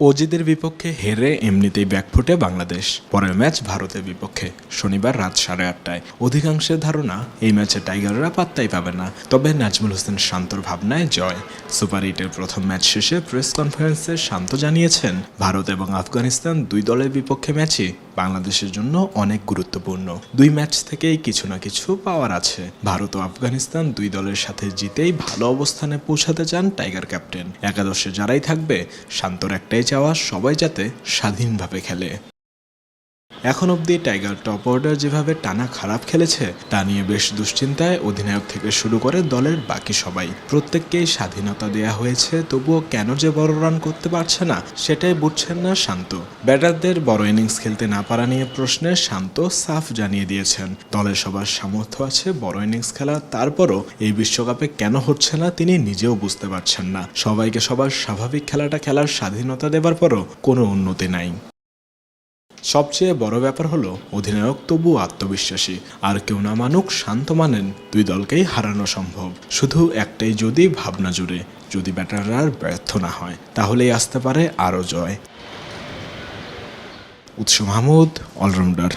অজিদের বিপক্ষে হেরে এমনিতেই ব্যাকফুটে বাংলাদেশ। পরের ম্যাচ ভারতের বিপক্ষে, শনিবার রাত সাড়ে আটটায়। অধিকাংশের ধারণা, এই ম্যাচে টাইগাররা পাত্তাই পাবে না। তবে নাজমুল হোসেন শান্তর ভাবনায় জয়। সুপার এইটের প্রথম ম্যাচ শেষে প্রেস কনফারেন্সে শান্ত জানিয়েছেন, ভারত এবং আফগানিস্তান দুই দলের বিপক্ষে ম্যাচই বাংলাদেশের জন্য অনেক গুরুত্বপূর্ণ। দুই ম্যাচ থেকেই কিছু না কিছু পাওয়ার আছে। ভারত ও আফগানিস্তান দুই দলের সাথে জিতেই ভালো অবস্থানে পৌঁছাতে চান টাইগার ক্যাপ্টেন। একাদশে যারাই থাকবে, শান্তর একটাই চাওয়া সবাই যাতে স্বাধীনভাবে খেলে। এখন অবধি টাইগার টপ অর্ডার যেভাবে টানা খারাপ খেলেছে, তা নিয়ে বেশ দুশ্চিন্তায় অধিনায়ক থেকে শুরু করে দলের বাকি সবাই। প্রত্যেককেই স্বাধীনতা দেয়া হয়েছে, তবুও কেন যে বড় রান করতে পারছে না, সেটাই বুঝছেন না শান্ত। ব্যাটারদের বড় ইনিংস খেলতে না পারা নিয়ে প্রশ্নে শান্ত সাফ জানিয়ে দিয়েছেন। দলের সবার সামর্থ্য আছে বড় ইনিংস খেলা, তারপরও এই বিশ্বকাপে কেন হচ্ছে না তিনি নিজেও বুঝতে পারছেন না। সবাইকে সবার স্বাভাবিক খেলাটা খেলার স্বাধীনতা দেবার পরও কোনো উন্নতি নাই। সবচেয়ে বড় ব্যাপার হলো, অধিনায়ক তবু আত্মবিশ্বাসী। আর কেউ না মানুক, শান্ত মানেন, দুই দলকেই হারানো সম্ভব। শুধু একটাই যদি ভাবনা জুড়ে, যদি ব্যাটাররা ব্যর্থ না হয়, তাহলেই আসতে পারে আরও জয়। উৎস মাহমুদ, অলরাউন্ডার।